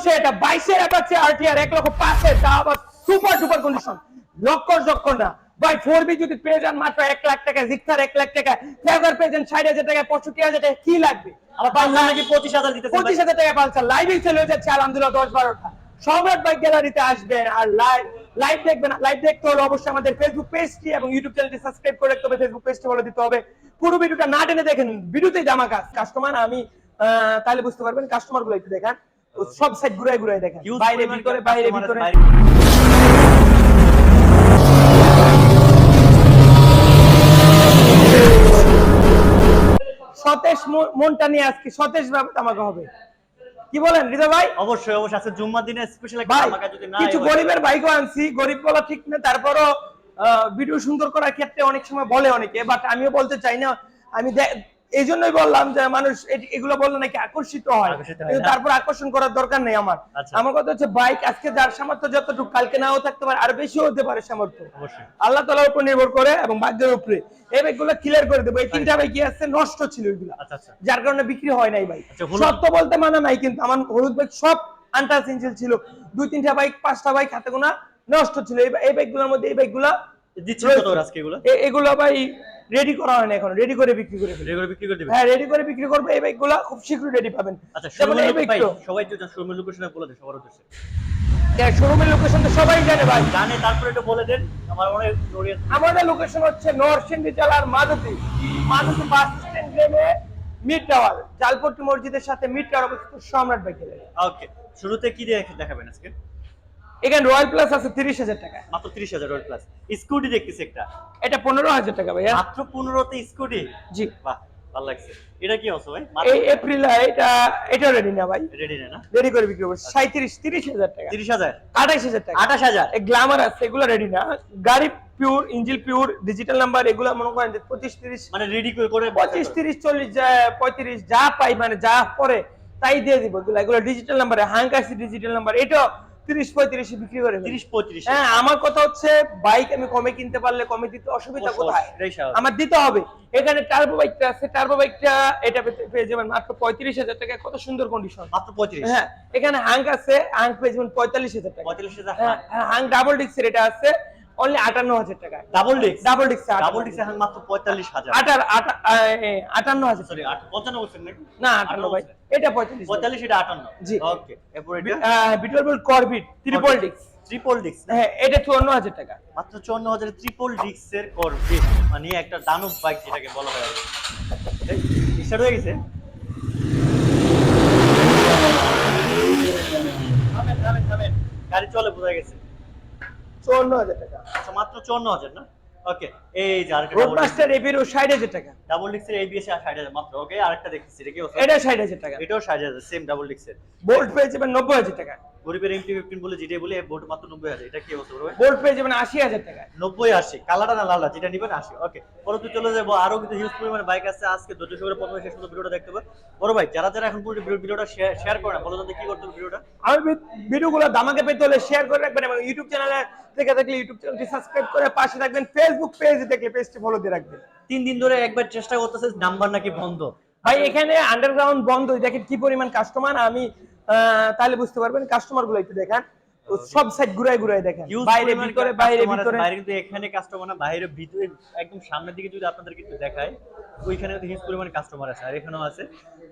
হচ্ছে এটা বাইশের অ্যাপাচে আরটিআর এক লক্ষ পাঁচের তা আবার সুপার ডুপার কন্ডিশন লক্কর যক্কর না। ভাই ফোর বি যদি পেয়ে যান মাত্র এক লাখ টাকা জিক্সার এক লাখ টাকা ফেভার পেয়ে যান ষাট হাজার টাকা পঁয়ষট্টি হাজার টাকা কি লাগবে? আবার পাঁচ নাকি পঁচিশ হাজার দিতেছে পঁচিশ হাজার টাকা পালসার লাইভে চলে যাচ্ছে আলহামদুলিল্লাহ দশ বারোটা। সম্রাট বাইক গ্যালারিতে আসবেন আর লাইভ লাইভ দেখবেন। লাইভ দেখতে হলে অবশ্যই আমাদের ফেসবুক পেজটি এবং ইউটিউব চ্যানেলটি সাবস্ক্রাইব করে রাখতে হবে। ফেসবুক পেজটি বলে দিতে হবে। পুরো ভিডিওটা না টেনে দেখেন ভিডিওতেই জামা কাজ কাস্টমার আমি তাহলে বুঝতে পারবেন কাস্টমারগুলো একটু দেখান। সব সাইড ঘুরাই ঘুরাই দেখেন। বাইরে ভিতরে বাইরে ভিতরে। মন- মনটা নিয়ে আজকে সতেজ ভাবে আমাকে হবে। কি বলেন হৃদয় ভাই? অবশ্যই অবশ্যই। আজকে জুম্মার দিনে স্পেশাল একটা আমাকে যদি না কিছু গরিবের বাইকও আনছি গরিব বলা ঠিক না তারপরও আহ, ভিডিও সুন্দর করার ক্ষেত্রে অনেক সময় বলে অনেকে বাট আমিও বলতে চাই না আমি এই জন্যই বললাম যে মানুষ এগুলো বললে নাকি আকর্ষিত হয়। কিন্তু। তারপর আকর্ষণ করার দরকার নেই আমার। আচ্ছা। আমার কথা হচ্ছে বাইক আজকে যার সামর্থ্য যতটুকু কালকে নাও থাকতে পারে আর বেশিও হতে পারে সামর্থ্য। আল্লাহ তালার উপর নির্ভর করে এবং ভাগ্যের উপরে। এই বাইকগুলো ক্লিয়ার করে দেবো। এই তিনটা বাইক আছে নষ্ট ছিল এগুলো। আচ্ছা আচ্ছা। যার কারণে বিক্রি হয় নাই বাইক। সত্য বলতে মানা নাই কিন্তু আমার হলুদ বাইক সব আন্টার ছিল। দুই তিনটা বাইক পাঁচটা বাইক হাতে গোনা নষ্ট ছিল। এই এই বাইকগুলোর মধ্যে এই বাইকগুলা দিচ্ছি কত আজকে এগুলো? এগুলো ভাই রেডি করা হয় না এখন রেডি করে বিক্রি করে বিক্রি করে দিবেন? হ্যাঁ রেডি করে বিক্রি করব এই বাইকগুলো খুব শীঘ্রই রেডি পাবেন। আচ্ছা শোরুমের সবাই শোরুমের লোকেশনে বলে দেন সবার উদ্দেশ্যে। শোরুমের লোকেশন তো সবাই জানে ভাই। জানে তারপরে একটু বলে দেন। আমার অনেক আমাদের লোকেশন হচ্ছে নরসিংদী জেলার মাধুতি মাধুতি বাস স্ট্যান্ড নেমে মিড টাওয়ার জালপট্টি মসজিদের সাথে মিড টাওয়ার অবস্থিত সম্রাট বাইকের ওকে শুরুতে কি দিয়ে দেখাবেন আজকে? এখানে রয়্যাল প্লাস আছে তিরিশ হাজার টাকা। মাত্র তিরিশ হাজার ওয়াট প্লাস স্কুটি দেখতেছি একটা। এটা পনেরো হাজার টাকা ভাইয়া। মাত্র পনেরোতে স্কুটি জি। বাহ ভালো লাগছে। এটা কি অবস্থা ভাই? এই এপ্রিল এটা এটা রেডি না ভাই। রেডি না রেডি করে বিক্রি করব। সাঁত্রিশ তিরিশ হাজার টাকা। তিরিশ হাজার? আঠাইশ হাজার টাকা। আঠাশ হাজার? এই গ্ল্যামার আছে এগুলো রেডি না। গাড়ি pure engine pure digital number এগুলো মনে করেন যে পঁচিশ তিরিশ মানে রেডি করে করে পঁচিশ তিরিশ চল্লিশ যা- পঁয়ত্রিশ যা পাই মানে যা পরে তাই দিয়ে দিব। এগুলো এগুলো ডিজিটাল নাম্বারে হাঙ্কাসি ডিজিটাল নাম্বার এটা তিরিশ পঁয়ত্রিশে বিক্রি করে। তিরিশ পঁয়ত্রিশ। হ্যাঁ আমার কথা হচ্ছে বাইক আমি কমে কিনতে পারলে কমে দিতে অসুবিধা কোথায়? আমার দিতে হবে। এখানে টার্বো বাইকটা আছে টার্বো বাইকটা এটা পেয়ে যাবেন মাত্র পঁয়ত্রিশ হাজার টাকা। কত সুন্দর কন্ডিশন মাত্র পঁয়ত্রিশ। হ্যাঁ এখানে হাঙ্ক আছে হাঙ্ক পেয়ে যাবেন পঁয়তাল্লিশ হাজার টাকা। পঁয়তাল্লিশ হাজার হ্যাঁ হাঙ্ক ডাবল ডিস্কের এটা আছে। অনলি আটান্ন হাজার টাকা। ডাবল ডিস্ক ডাবল ডিক্স ডাবল ডিস্ক এখন মাত্র পঁয়তাল্লিশ হাজার। আটার আটান্ন হাজার। সরি পঞ্চান্ন বলছেন নাকি? না আটান্ন ভাই। এটা পঁয়তাল্লিশ। পঁয়তাল্লিশ এটা আটান্ন। জি। ওকে এরপর এটা? বিটল করবিট ট্রিপল ডিক্স ট্রিপল ডিস্ক হ্যাঁ এটা চুয়ান্ন হাজার টাকা। মাত্র চুয়ান্ন হাজার ট্রিপল ডিস্কের করবে মানে একটা দানব বাইক যেটাকে বলা হয় স্টার্ট হয়ে গেছে। গাড়ি চলে বোঝা গেছে। চুয়ান্ন হাজার টাকা। আচ্ছা মাত্র চুয়ান্ন হাজার না? ওকে এই যে আরেকটা রোড মাস্টার এবিরও ষাট হাজার টাকা। ডাবল ডিস্কের এবিএস ষাট হাজার মাত্র ওকে আরেকটা দেখতেছি এটা কি এটা টাকা। এটাও ষাট হাজার সেম ডাবল ডিস্কের বোল্ট পেয়ে যাবেন নব্বই হাজার টাকা। গরিবের এমটি ফিফটিন বলে যেটা বলে বোর্ড মাত্র নব্বই হাজার। এটা কি অবস্থা? পেয়ে যাবেন আশি হাজার টাকা নব্বই আশি। কালারটা না লালটা যেটা নিবেন আশি। ওকে পরবর্তী চলে যাব। আরও কিন্তু হিউজ পরিমাণে বাইক আছে। আজকে ধৈর্য সহকারে প্রথমে শেষ পর্যন্ত ভিডিওটা দেখতে বড় ভাই যারা যারা এখন পুরো ভিডিওটা শেয়ার করে না বলো তাদের কি করতে হবে ভিডিওটা? আমার ভিডিওগুলো দামাকে পেতে হলে শেয়ার করে রাখবেন এবং ইউটিউব চ্যানেলে থেকে থাকলে ইউটিউব চ্যানেলটি সাবস্ক্রাইব করে পাশে থাকবেন। ফেসবুক পেজে দেখলে পেজটি ফলো দিয়ে রাখবেন। তিন দিন ধরে একবার চেষ্টা করতেছে নাম্বার নাকি বন্ধ। ভাই এখানে আন্ডারগ্রাউন্ড বন্ধ দেখেন কি পরিমাণ কাস্টমার আমি তাহলে বুঝতে পারবেন কাস্টমারগুলো একটু দেখেন। সব সাইড ঘুরাই ঘুরাই দেখেন বাইরে ভিতরে বাইরে ভিতরে। বাইরে কিন্তু এখানে কাস্টমার না বাইরে ভিতরে একদম সামনের দিকে যদি আপনাদের কিন্তু দেখায় ওইখানে কিন্তু হিউজ পরিমাণে কাস্টমার আছে আর এখানেও আছে।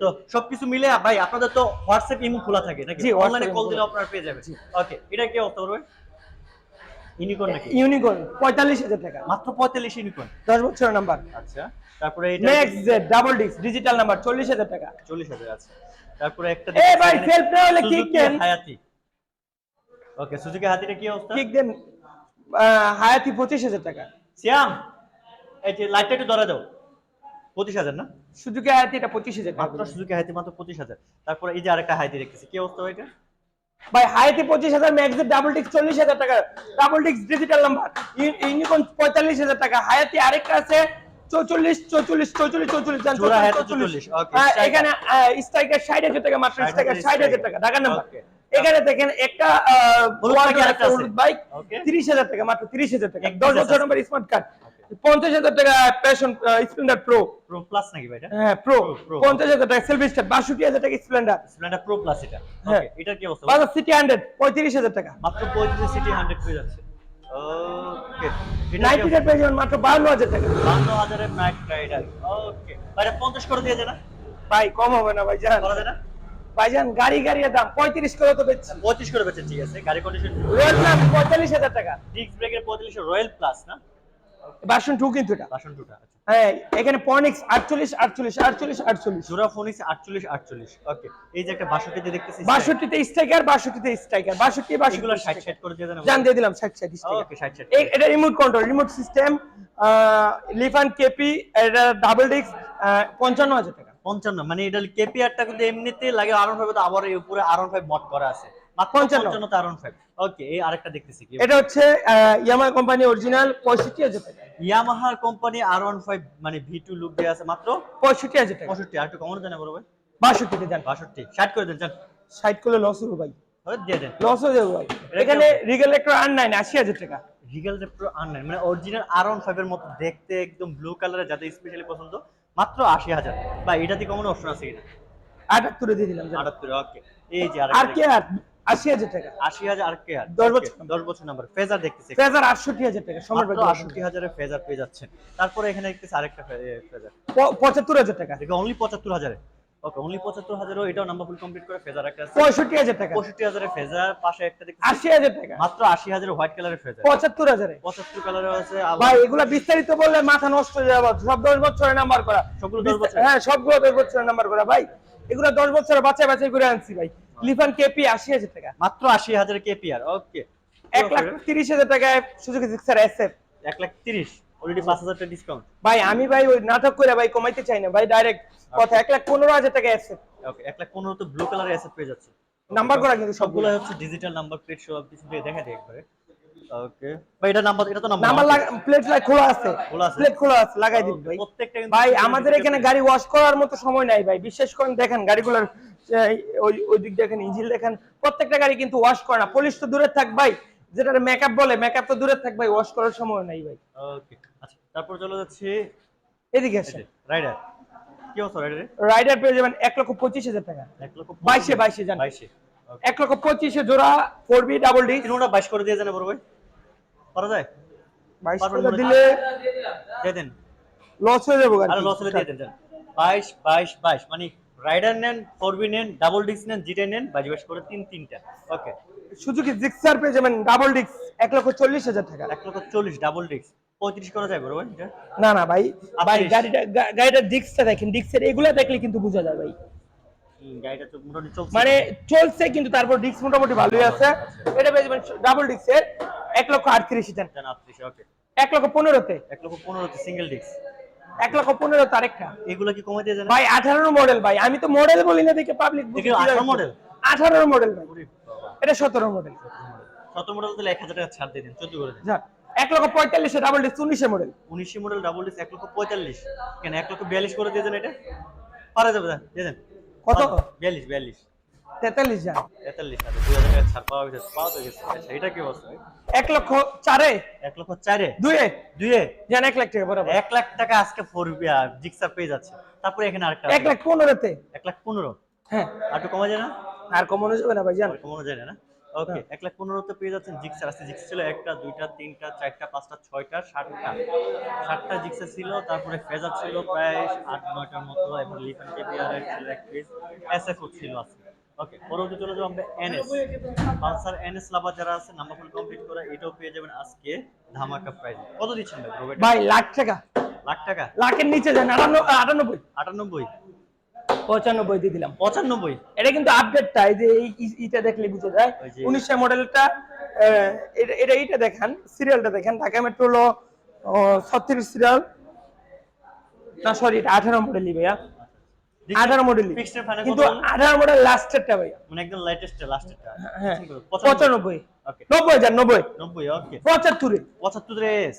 তো সবকিছু মিলে ভাই আপনাদের তো হোয়াটসঅ্যাপ ইমো খোলা থাকে নাকি? অনলাইনে কল দিলে আপনারা পেয়ে যাবেন। ওকে এটা কি অবস্থা করবে ইউনিকর্ন নাকি? ইউনিকর্ন পঁয়তাল্লিশ হাজার টাকা। মাত্র পঁয়তাল্লিশ ইউনিকর্ন দশ বছরের নাম্বার আচ্ছা। তারপরে এটা next Z double disc digital number চল্লিশ হাজার টাকা। চল্লিশ হাজার আছে। তারপরে একটা এ ভাই, self না হলে kick দেন। হায়াতি ওকে সুজুকি হাতিটা কি অবস্থা? ঠিক দেন হায়াতি পঁচিশ হাজার টাকা। শ্যাম এই যে লাইটটা একটু ধরে দাও। পঁচিশ হাজার না? সুজুকি হায়াতি এটা পঁচিশ হাজার টাকা মাত্র সুজুকি হাইতি মাত্র পঁচিশ হাজার। তারপরে এই যে আরেকটা হাইতি দেখতেছি কি অবস্থা এটা? ভাই হাইতে পঁচিশ হাজার ম্যাক্স ডাবল ডিস্ক চল্লিশ হাজার টাকা। Double disc digital number Unicorn পঁয়তাল্লিশ হাজার টাকা। হায়াতি আরেকটা আছে চৌচল্লিশ চৌচল্লিশ চৌচল্লিশ চৌচল্লিশ জান, জোড়া হায়াতি চৌচল্লিশ। 44, okay, আহ, striker। এখানে স্ট্রাইকার ষাট হাজার টাকা মাত্র স্ট্রাইকার ষাট হাজার টাকা। ঢাকা নাম্বার এখানে দেখেন একটা হলুদ বাইকের একটা আছে। বাইক তিরিশ হাজার টাকা মাত্র তিরিশ হাজার টাকা। দশ বছর নম্বর স্মার্ট কার্ড পঞ্চাশ হাজার টাকা Passion Splendor Pro Pro Plus নাকি ভাই হ্যাঁ প্রো Pro, Pro। পঞ্চাশ হাজার টাকা সেলফি স্টার বাষট্টি হাজার টাকা স্প্লেন্ডার স্প্লেন্ডার প্রো প্লাস এটা। হ্যাঁ। এটার কি অবস্থা? সিটি হান্ড্রেড পঁয়ত্রিশ হাজার টাকা। মাত্র 35 সিটি 100 পেয়ে যাচ্ছে। ওকে নাইট রাইডার পেয়ে যাবেন মাত্র বান্ন হাজার টাকা। 52000 এর নাইট রাইডার ওকে ভাই 50 করে দিয়ে না। ভাই কম হবে না ভাই জান করা যায় না? ভাইজান গাড়ি গাড়ির দাম পঁয়ত্রিশ করে তো বেচছি। 25 করে বেচেন ঠিক আছে। গাড়ি কন্ডিশন রয়্যাল প্লাস পঁয়তাল্লিশ হাজার টাকা। ডিস্ক ব্রেকের 45 রয়্যাল প্লাস না? ভার্সন টু কিন্তু এটা। বাসন টুটা আচ্ছা। হ্যাঁ এখানে পনিক্স আটচল্লিশ আটচল্লিশ আটচল্লিশ আটচল্লিশ। জোড়া ফোনিস 48 48 ওকে এই যে একটা 62 তে দেখতেছি স্ট্রাইকার বাষট্টিতে স্ট্রাইকার বাষট্টি এগুলো 60 করে দিয়ে দেন। জান দিয়ে দিলাম ওকে 60 সেট এটা remote control remote system Lifan KP এটা ডাবল ডিস্ক পঞ্চান্ন হাজার টাকা। 55 মানে এটা কেপিআরটা কিন্তু এমনিতে লাগে আরন ফাইভ তো আবার উপরে আরন ফাইভ মড করা আছে। 55 55 তে ওকে এই আরেকটা দেখতেছি কি? এটা হচ্ছে ইয়ামা কোম্পানি অরিজিনাল পঁয়ষট্টি হাজার টাকা। ইয়ামাহার কোম্পানি মানে ভি লুক দিয়ে আছে মাত্র পঁয়ষট্টি হাজার টাকা। পঁয়ষট্টি আর একটু কমানো জানা বড় ভাই? বাষট্টিতে যান বাষট্টি ষাট করে দেন চান ষাট করলে লস হবে ভাই। দিয়ে দেন। লস হয়ে যাবে ভাই। এখানে রিগেল একটা আর টাকা। রিগেল মানে অরিজিনাল এর মতো দেখতে একদম ব্লু কালারের যাদের স্পেশালি পছন্দ মাত্র আশি হাজার। বা এটাতে কমানো অপশন আছে কিনা? আটাত্তরে দিয়ে দিলাম যান। আটাত্তর ওকে এই যে আর কে আর? আশি হাজার টাকা। আশি হাজার আর কে আর? দশ বছর দশ বছর নাম্বার ফেজার দেখতেছি। ফেজার আটষট্টি হাজার টাকা সম্রাট আটষট্টি হাজারের ফেজার পেয়ে যাচ্ছেন। তারপরে এখানে দেখতেছি আরেকটা ফেজার পঁচাত্তর হাজার টাকা। অনলি পঁচাত্তর হাজারে। ওকে অনলি পঁচাত্তর হাজারও এটাও নাম্বার ফুল কমপ্লিট করে ফেজার একটা পঁয়ষট্টি হাজার টাকা। পঁয়ষট্টি হাজারের ফেজার পাশে একটা আশি হাজার টাকা। মাত্র আশি হাজারের হোয়াইট কালারের ফেজার পঁচাত্তর হাজারে। পঁচাত্তর কালারের আছে আবার ভাই এগুলা বিস্তারিত বললে মাথা নষ্ট হয়ে যাবে। সব দশ বছরের নাম্বার করা। সবগুলো দশ বছর হ্যাঁ সবগুলো দশ বছরের নাম্বার করা। ভাই এগুলো দশ বছরের বাচ্চা বাচ্চাই করে আনছি ভাই। লিফান কেপি আশি হাজার টাকা। মাত্র আশি হাজার কেপিআর ওকে এক লাখ তিরিশ হাজার টাকায় সুযোগ সিক্সার এসএফ এক লাখ তিরিশ অলরেডি পাঁচ হাজার টাকা ডিসকাউন্ট ভাই আমি ভাই ওই নাটক করে ভাই কমাইতে চাই না। ভাই ডাইরেক্ট কথা এক লাখ পনেরো হাজার টাকা এসএফ ওকে এক লাখ পনেরো তো ব্লু কালারের অ্যাসেট পেয়ে যাচ্ছে। নাম্বার করা কিন্তু সবগুলো। হচ্ছে ডিজিটাল নাম্বার প্লেট সব কিছু দিয়ে দেখা দেয় একবারে। ওকে ভাই এটা নাম্বার এটা তো নাম্বার নাম্বার প্লেট লাইট খোলা আছে। প্লেট খোলা আছে লাগাই দিন ভাই। প্রত্যেকটা ভাই আমাদের এখানে গাড়ি ওয়াশ করার মতো সময় নাই ভাই। বিশেষ করে দেখেন গাড়িগুলোর ওই ওই দিক দেখেন ইঞ্জিন দেখেন প্রত্যেকটা গাড়ি কিন্তু ওয়াশ করে না। পুলিশ তো দূরে থাক ভাই। যেটা মেকআপ বলে মেকআপ তো দূরে থাক ভাই ওয়াশ করার সময় নাই ভাই। ওকে আচ্ছা তারপর চলে যাচ্ছে। এদিকে আসেন। রাইডার কি অবস্থা রাইডারে রাইডার পেয়ে যাবেন এক লক্ষ পঁচিশ হাজার টাকা। এক লক্ষ বাইশে বাইশে যান। বাইশে। এক লক্ষ পঁচিশে জোড়া ফোর বি ডাবল ডি বাইশ করে দিয়ে জানে বড় ভাই। করা যায়? বাইশ পারবেন করে দিলে দিয়ে দেন। লস হয়ে যাব গাড়ি আরে লস হলে দিয়ে দেন যান বাইশ বাইশ বাইশ। মানে রাইডার নেন নেন ডাবল ডিস্ক নেন জিটে নেন করে তিন তিনটা। ওকে। সুজুকি জিক্সার পেয়ে যাবেন ডাবল ডিক্স এক লক্ষ চল্লিশ হাজার টাকা। এক লক্ষ চল্লিশ ডাবল ডিস্ক। পঁয়ত্রিশ করা যায় এটা? না না ভাই। ভাই গাড়িটা গাড়িটার ডিক্সটা দেখেন ডিক্সের এগুলা দেখলে কিন্তু বোঝা যায় ভাই। মানে চলছে কিন্তু তারপর ডিক্স মোটামুটি ভালোই আছে। এটা পেয়ে যাবেন ডাবল ডিক্সের এক লক্ষ আটত্রিশ দেন আটত্রিশ ওকে এক লক্ষ পনেরোতে। এক লক্ষ পনেরোতে সিঙ্গেল ডিস্ক এক লক্ষ পনেরোতে আরেকটা। এগুলো কি কমে দিয়ে ভাই আঠারো মডেল ভাই। আমি তো মডেল বলি না দেখে পাবলিক 18 আঠারো মডেল ভাই। এটা সতেরো মডেল শত মডেল তাহলে এক হাজার টাকা ছাড় দিয়ে দিন চোদ্দ করে দিন। এক লক্ষ পঁয়তাল্লিশে ডাবল ডিক্স উনিশে মডেল উনিশি মডেল ডাবল ডিস্ক এক লক্ষ পঁয়তাল্লিশ। কেন এক লক্ষ বিয়াল্লিশ করে দিয়ে দেন এটা? পারা যাবে দিয়ে দেন। কত? বিয়াল্লিশ বিয়াল্লিশ। তেতাল্লিশ যা তেতাল্লিশ হাজার দুই হাজার টাকা ছাড় পাওয়া গেছে পাওয়া তো গেছে। আচ্ছা এটা কি এক লক্ষ চারে? এক লক্ষ চারে? দুয়ে? এক লাখ টাকা বরাবর। এক লাখ টাকা আজকে ফোর জিক্সার পেয়ে যাচ্ছে। তারপরে এখানে আরেকটা এক লাখ পনেরোতে? এক লাখ পনেরো? হ্যাঁ। আর কমা যায় না? আর কমানো যাবে না ভাই জান। কমানো যায় না ওকে এক লাখ পনেরোতে পেয়ে যাচ্ছেন জিক্সার আছে জিক্স ছিল একটা দুইটা তিনটা চারটা পাঁচটা ছয়টা সাতটা। সাতটা জিক্সার ছিল তারপরে ফেজার ছিল প্রায় আট নয়টার মতো এবং লিফান কেপিআর ছিল এক পিস এসএফও ছিল আছে ওকে পরবর্তী চলে যাব আমরা এনএস পালসার এনএস যারা আছে নাম্বার ফুল কমপ্লিট করে এটাও পেয়ে যাবেন আজকে ধামাকা প্রাইস কত দিচ্ছেন ভাই ভাই লাখ টাকা। লাখ টাকা? লাখের নিচে যান আটানব্বই। আটানব্বই? পঁচানব্বই দিয়ে দিলাম। পঁচানব্বই? এটা কিন্তু আপডেটটা এই যে এই ই- ইটা দেখলে বুঝে যায়। উনিশশো মডেলটা এটা এটা এইটা দেখেন সিরিয়ালটা দেখেন। ঢাকা মেট্রো হলো ছত্রিশ সিরিয়াল না সরি এটা আঠারো মডেলই ভাইয়া। আঠারো মডেলই Fixed এর কিন্তু কত বললেন? আঠারো মডেল লাস্টেরটা ভাইয়া মানে একদম লেটেস্ট লাস্টেরটা হ্যাঁ পঁচানব্বই। পঁচানব্বই। ওকে নব্বই হাজার নব্বই। নব্বই ওকে পঁচাত্তরে পঁচাত্তর এস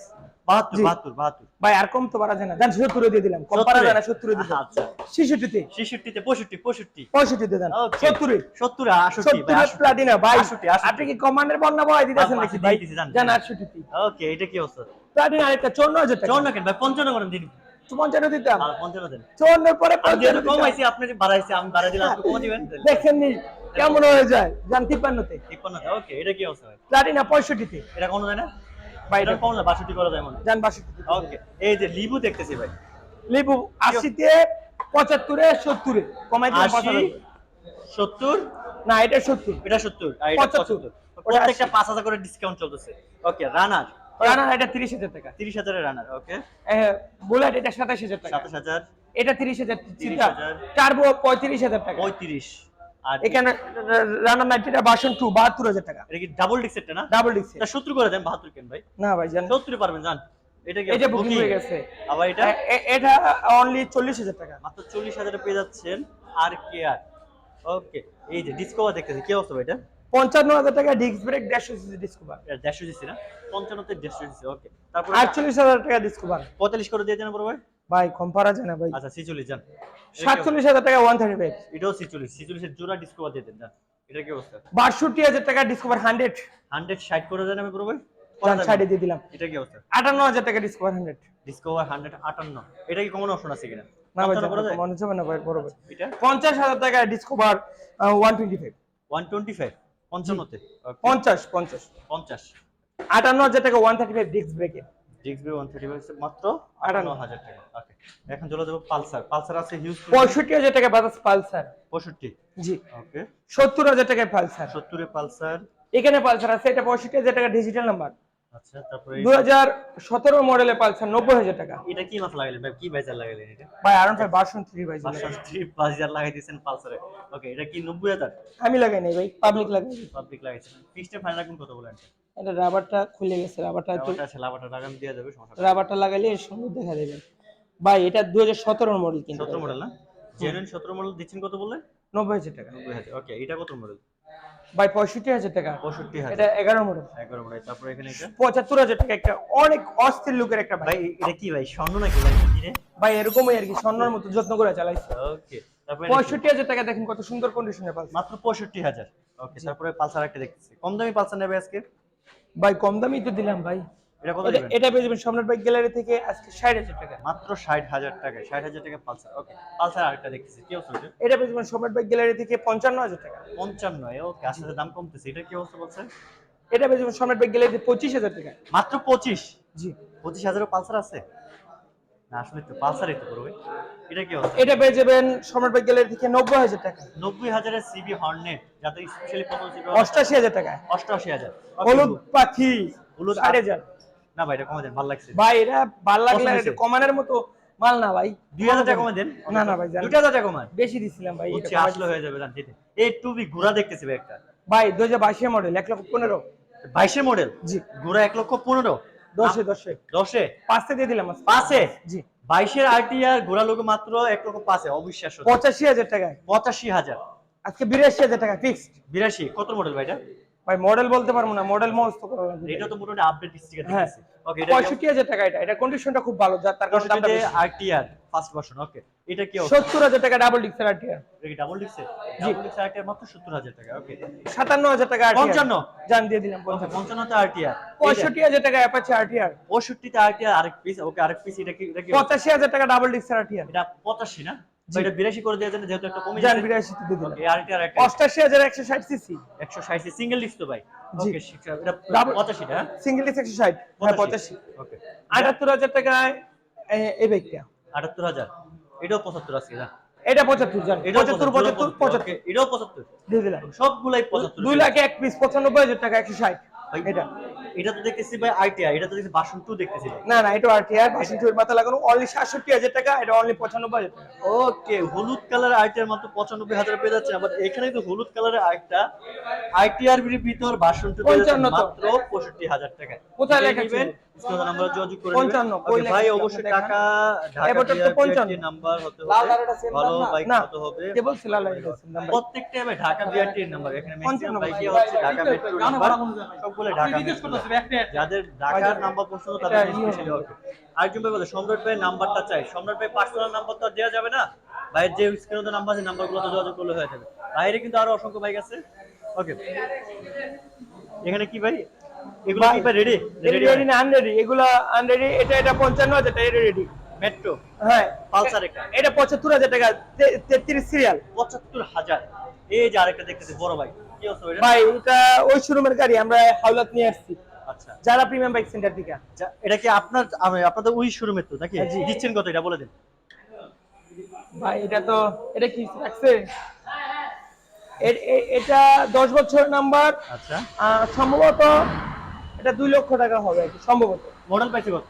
বাহাত্তর জি। বাহাত্তর বাহাত্তর। ভাই আর কম তো পারা যায় না। জান সত্তরে দিয়ে দিলাম। কম পারা যায় না সত্তরে দিয়ে দিলাম। আচ্ছা। ছেষট্টিতে। ছেষট্টিতে পঁয়ষট্টি পঁয়ষট্টি। পঁয়ষট্টি দেন। Okay. সত্তরে সত্তর আটষট্টি সত্তরে প্লাটিনা ভাই। আটষট্টি আটষট্টি। আপনি কি কমান্ডের বন্যা বয় দিতেছেন নাকি ভাই? দিয়ে দিছি, জান, জান জান। আটষট্টি ওকে এটা কি অবস্থা? প্লাটিনা আরেকটা হাজার টাকা। চুয়ান্ন কেন ভাই? পঞ্চান্ন করেন দিন। পঞ্চান্ন দিতাম। আর পঞ্চান্ন দেন। চুয়ান্নর পরে আমি যেহেতু পঞ্চান্ন দিতাম। কমাইছি আপনি বাড়াইছি আমি বাড়াই দিলাম কমা দিবেন? দেখেন কেমন হয়ে যায়। জান তিপ্পান্নতে। তিপ্পান্ন ওকে এটা কি অবস্থা প্লাটিনা পঁয়ষট্টিতে। এটা কোনো যায় না? ভাই এটা কম না বাষট্টি করা যায় মনে। বাষট্টি ওকে এই যে লিবু দেখতেছি ভাই। লেবু আশিতে পঁচাত্তরে সত্তরে। কমাই দিলাম সত্তর? না এটা সত্তর। এটা সত্তর আর এটা 75 পঁচাত্তর। প্রত্যেকটা পাঁচ হাজার করে ডিসকাউন্ট চলতেছে। ওকে রানার। রানার এটা তিরিশ হাজার টাকা। তিরিশ হাজারের রানার ওকে বুলেট এটা সাতাশ হাজার টাকা। সাতাশ হাজার। এটা তিরিশ হাজার 30,000 টার্বো পঁয়ত্রিশ হাজার টাকা। পঁয়ত্রিশ। আর এখানে রানার নাইটটা বাসন টু বাহাত্তর হাজার টাকা। এটা কি ডাবল ডিক্সেরটা না? ডাবল ডিক্স এটা সত্তর করে দেন বাহাত্তর কেন ভাই। না ভাই জান। সত্তরে পারবেন জান। এটা কি এটা বুকিং হয়ে গেছে। আবার এটা? এটা অনলি চল্লিশ হাজার টাকা। মাত্র চল্লিশ হাজারে পেয়ে যাচ্ছেন আর কে আর। ওকে এই যে ডিসকভার দেখতেছি। কি অবস্থা ভাই এটা? পঞ্চান্ন হাজার টাকা ডিস্ক ব্রেক দেড়শো সিসি ডিসকভার দেড়শো দিচ্ছি না? পঞ্চান্নতে দেড়শো দিচ্ছি ওকে তারপর আটচল্লিশ হাজার টাকা ডিসকভার পঁয়তাল্লিশ করে দিয়ে দেন বড় ভাই? ভাই কম পারা যায় না ভাই। আচ্ছা ছিচল্লিশ যান। সাতচল্লিশ হাজার টাকা ওয়ান থার্টি ফাইভ এটাও ছিচল্লিশ ছিচল্লিশের জোড়া ডিসকভার দিয়ে দেন যান। এটা কি অবস্থা? বাষট্টি হাজার টাকা ডিসকভার হান্ড্রেড হান্ড্রেড ষাট করে দেন আমি বড় ভাই। সাইডে দিয়ে দিলাম। এটা কি অবস্থা? আটান্ন হাজার টাকা ডিসকভার হান্ড্রেড ডিসকভার হান্ড্রেড আটান্ন। এটা কি কমন অপশন আছে কিনা? না ভাই? মনে হচ্ছে না ভাই। পঞ্চাশ হাজার টাকা Discover one twenty five one twenty five পঞ্চান্নতে? পঞ্চাশ পঞ্চাশ। পঞ্চাশ। আটান্ন হাজার টাকা ওয়ান থার্টি ফাইভ ডিস্ক ব্রেকে disc brake one thirty five মাত্র আটান্ন। হাজার টাকা। ওকে এখন চলে যাব পালসার। পালসার আছে হিউজ পঁয়ষট্টি হাজার টাকা বাজাজ পালসার। পঁয়ষট্টি? জি। ওকে সত্তর হাজার টাকায় পালসার। সত্তরে পালসার। এখানে পালসার আছে এটা পঁয়ষট্টি হাজার টাকা ডিজিটাল নাম্বার দু হাজার সতেরো মডেলের পালসার নব্বই হাজার টাকা। এটা কি মাছ লাগাইলেন? ভাই কি বাইজার লাগাইলেন এটা? ভাই আরন ভাই বাসন থ্রি ভাই পাঁচশো থ্রি পাঁচ হাজার লাগাই দিয়েছেন পালসারে। ওকে এটা কি নব্বই হাজার? আমি লাগাই নাই ভাই পাবলিক লাগাই পাবলিক লাগাইছেন। ফিক্সড ফাইনাল রাখুন কত বলেন? এটা রাবারটা খুলে গেছে রাবারটা আছে লাগান দিয়ে যাবে সমস্যা রাবারটা লাগাইলে সুন্দর দেখা ভাই এটা দু হাজার সতেরো মডেল কিন্তু সতেরো মডেল না? জেনুইন সতেরো মডেল দিচ্ছেন কত বললেন? নব্বই হাজার টাকা। নব্বই হাজার ওকে এটা কত মডেল ভাই পঁয়ষট্টি হাজার টাকা। পঁয়ষট্টি এটা এগারো মডেল। এগারো মডেল। তারপরে এখানে এটা? পঁচাত্তর হাজার টাকা একটা অনেক অস্থির লুকের একটা ভাই এটা কি ভাই স্বর্ণ নাকি ভাই? ভাই এরকমই আর কি স্বর্ণের মতো যত্ন করে চালাইছে। ওকে? পঁয়ষট্টি হাজার টাকা দেখেন কত সুন্দর কন্ডিশনে পালস মাত্র পঁয়ষট্টি হাজার। ওকে তারপরে পালসার একটা দেখতেছি। কম দামি পালসার নেবে আজকে? ভাই কম দামই তো দিলাম ভাই। এটা কত এটা- পেয়ে যাবেন সম্রাট বাইক গ্যালারি থেকে আজকে ষাট হাজার টাকা। মাত্র ষাট হাজার টাকা ষাট হাজার টাকা পালসার। ওকে পালসার আরেকটা দেখতেছি কি অবস্থা এটা পেয়ে যাবেন সম্রাট বাইক গ্যালারি থেকে পঞ্চান্ন হাজার টাকা। পঞ্চান্ন ওকে আস্তে আস্তে দাম কমতেছে। এটা কি অবস্থা বলছে? এটা পেয়ে যাবেন সম্রাট বাইক গ্যালারিতে পঁচিশ হাজার টাকা। মাত্র পঁচিশ? জি। পঁচিশ হাজারও পালসার আছে? না আসলে তো পালসারই তো পড়বে এটা কি অবস্থা? এটা পেয়ে যাবেন সম্রাট বাইক গ্যালারি থেকে নব্বই হাজার টাকা। নব্বই হাজারের সিবি হর্নেট যাদের স্পেশালি কত অষ্টাশি হাজার টাকা অষ্টআশি হাজার। হলুদ পাখি হলুদ ষাট হাজার। না ভাই এটা কমে দেন ভালো লাগছে। ভাই এটা ভালো লাগলে এটা? কমানোর মতো মাল না ভাই। দুই হাজার টাকা কমে দেন? না না ভাই জান দুই হাজার টাকা কমান বেশি দিছিলাম ভাই এটা বুঝছি আসলে হয়ে যাবে জান এই টুবি ঘোড়া দেখতেছি ভাই একটা। ভাই মডেল লক্ষ মডেল জি। ঘোড়া লক্ষ পাঁচতে দিয়ে দিলাম পাঁচে? জি। বাইশের আরটিআর ঘোড়া লোক মাত্র এক লক্ষ পাঁচে অবিশ্বাস্য। পঁচাশি হাজার টাকায়। পঁচাশি হাজার। আজকে বিরাশি হাজার টাকা ফিক্সড বিরাশি? কত মডেল ভাই এটা? ভাই মডেল বলতে পারব না মডেল মস্ত করা লাগবে। এটা তো মোটামুটি আপডেট স্টিকার হ্যাঁ। দেখতেছি। ওকে এটা পঁয়ষট্টি হাজার টাকা এটা। এটা কন্ডিশনটা খুব ভালো যার তার কারণে দামটা বেশি। আরটিআর ফার্স্ট ভার্সন ওকে এটা কি অবস্থা? সত্তর হাজার টাকা ডাবল ডিক্সের আরটিআর এটা ডাবল ডিক্সে ডাবল ডিক্সে আরটিআর মাত্র সত্তর হাজার টাকা ওকে সাতান্ন হাজার টাকা আরটিআর পঞ্চান্ন? জান দিয়ে দিলাম ওকে পঞ্চান্ন পঞ্চান্নতে আরটিআর পঁয়ষট্টি হাজার টাকা অ্যাপাচি আরটিআর পঁয়ষট্টিতে আরটিআর আরেক পিস ওকে আরেক পিস এটা কি এটা কি পঁচাশি হাজার টাকা ডাবল ডিক্সের আরটিআর এটা পঁচাশি না? বা এটা বিরাশি করে দেওয়া যেহেতু একটা কমে জান যাচ্ছে দিয়ে দিলাম। ওকে আরটিআর একটা অষ্টাশি হাজার একশো সিসি সিঙ্গেল ডিস্ক তো ভাই। ওকে এটা Double- পঁচাশিটা সিঙ্গেল ডিক্স একশো ষাট হ্যাঁ পঁচাশি। ওকে আটাত্তর হাজার টাকায় এই বাইকটা। এটাও পঁচাত্তর আছে না? এটা জান এটাও দিয়ে দিলাম। সবগুলাই পঁচাত্তর। দুই লাখ এক পিস পঁচানব্বই হাজার টাকা একশো ষাট। ভাই, এটা। এটা তো দেখতেছি ভাই আইটিআই এটা তো দেখতেছি বাসন টু দেখতেছি ভাই। না না এটা আরটিআর বাসন টুয়ের মাথা লাগানো অনলি সাতষট্টি হাজার টাকা এটা অনলি পঁচানব্বই হাজার টাকা। ওকে হলুদ কালার আইটিআর মাত্র পঁচানব্বই হাজার পেয়ে যাচ্ছে আবার এখানে তো হলুদ কালারের আরেকটা আইটিআর ভিতর বাসন টু পেয়ে যাচ্ছে মাত্র পঁয়ষট্টি হাজার টাকা। কোথায় এটা লেখা ছিল? নাম্বার যোগাযোগ করে পঞ্চান্ন, নেবেন। কই Okay, লেখা ভাই অবশ্যই টাকা ঢাকা তো। নাম্বার হতে হবে। ভালো বাইক হতে হবে। কে লাল? প্রত্যেকটা ঢাকা বিআরটি নাম্বার এখানে ম্যাক্সিমাম পঞ্চান্ন ভাই। হচ্ছে ঢাকা মেট্রো নাম্বার সবগুলো ঢাকা মেট্রো যাদের ঢাকার নাম্বার পছন্দ তাদের এটা স্পেশালি হবে। আরেকজন ভাই বলে সম্রাট ভাই নাম্বারটা চাই। সম্রাট ভাই পার্সোনাল নাম্বার তো আর দেওয়া যাবে না। ভাইয়ের যে স্ক্রিনে নাম্বার আছে নাম্বারগুলো তো যোগাযোগ করলে হয়ে যাবে। বাইরে কিন্তু আরও অসংখ্য বাইক আছে। ওকে এখানে কি ভাই? এগুলো কি রেডি রেডি না আনরেডি এগুলো আনরেডি এটা এটা পঞ্চান্ন হাজার টাকা এটা রেডি মেট্রো হ্যাঁ। পালসার একটা। এটা পঁচাত্তর হাজার টাকা তে- তেত্রিশ সিরিয়াল পঁচাত্তর হাজার। এই যে আরেকটা দেখতেছি বড় ভাই কি অবস্থা ভাই ভাই এটা ওই শোরুমের গাড়ি আমরা হাওলাত নিয়ে আসছি। আচ্ছা যারা প্রিমিয়াম বাইক সেন্টার থেকে। এটা কি আপনার আপনাদের ওই শোরুমের তো নাকি? হ্যাঁ, দিচ্ছেন কত এটা বলে দিন। ভাই এটা তো এটা কি রাখছে এটা দশ বছর নাম্বার আচ্ছা। সম্ভবত এটা দুই লক্ষ টাকা হবে সম্ভবত। মডেল পাইছে কত?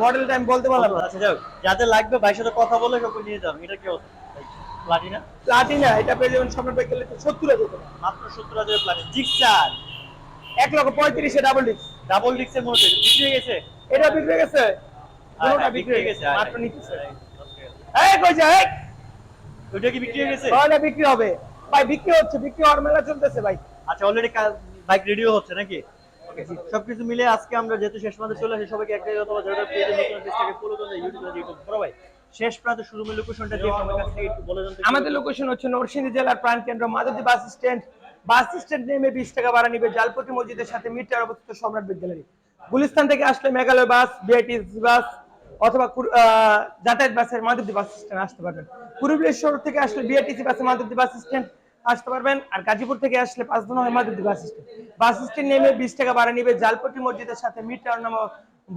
মডেলটা আমি বলতে পারলাম আচ্ছা যাও যাদের লাগবে ভাইয়ের সাথে কথা বলে সব নিয়ে যাবেন এটা কি প্লাটিনা প্লাটিনা এটা পেয়ে যাবেন সম্রাট বাইক সত্তর হাজার মাত্র সত্তর হাজার প্লাটিনা জিক্সার এক লক্ষ পঁয়ত্রিশে ডাবল ডিস্ক ডাবল ডিক্সের মধ্যে বিক্রি হয়ে গেছে? এটা বিক্রি হয়ে গেছে? হ্যাঁ, বিক্রি গেছে। মাত্র এই কইছে এই? ওইটা কি বিক্রি গেছে? তাহলে বিক্রি হবে। ভাই বিক্রি হচ্ছে বিক্রি হওয়ার মেলা চলতেছে ভাই। আচ্ছা অলরেডি বাইক রেডিও হচ্ছে নাকি? সবকিছু মিলে আজকে আমরা যেহেতু শেষ পর্যন্ত চলে আসি সবাইকে একটাই কথা বলতে পেজে নতুন পেজটাকে ফলো করতে ইউটিউব ইউটিউব বড় ভাই। শেষ প্রান্তে শুরু লোকেশনটা দিয়ে আমার কাছ একটু বলে দেন আমাদের লোকেশন হচ্ছে নরসিংদী জেলার প্রাণকেন্দ্র Madhabdi bus stand bus stand নেমে বিশ টাকা ভাড়া নিবে জালপটি মসজিদের সাথে মিটার অবস্থিত সম্রাট বিদ্যালয়। গুলিস্তান থেকে আসলে মেঘালয় বাস বিআইটিসি বাস অথবা যাতায়াত বাসের মাধবদী বাস স্ট্যান্ড আসতে পারবেন। পুরুলিয়া থেকে আসলে বিআইটিসি বাসে মাধবদী বাস স্ট্যান্ড আসতে পারবেন আর গাজীপুর থেকে আসলে পাঁচ দিন হয় Madhabdi bus stand. Bus stand নেমে বিশ টাকা ভাড়া নিবে জালপটি মসজিদের সাথে মিটার নাম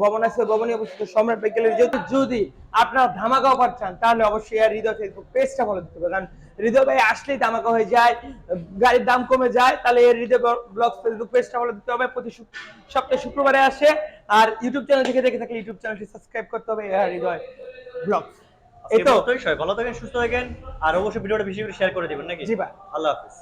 ভবন আছে ভবনে অবস্থিত সম্রাট বিদ্যালয় যেহেতু যদি আপনার ধামাকা অফার চান তাহলে অবশ্যই আর হৃদয় ফেসবুক পেজটা ফলো দিতে হবে। কারণ হৃদয় ভাই আসলেই ধামাকা হয়ে যায় গাড়ির দাম কমে যায় তাহলে এর হৃদয় ব্লগ ফেসবুক পেজটা ফলো দিতে হবে। প্রতি সপ্তাহে শুক্রবারে আসে। আর ইউটিউব চ্যানেল থেকে দেখে থাকলে ইউটিউব চ্যানেলটি সাবস্ক্রাইব করতে হবে আর হৃদয় ব্লগ এই তো ভালো থাকেন সুস্থ থাকেন আর অবশ্যই ভিডিওটা বেশি করে শেয়ার করে দিবেন নাকি? জি ভাই। আল্লাহ হাফিজ।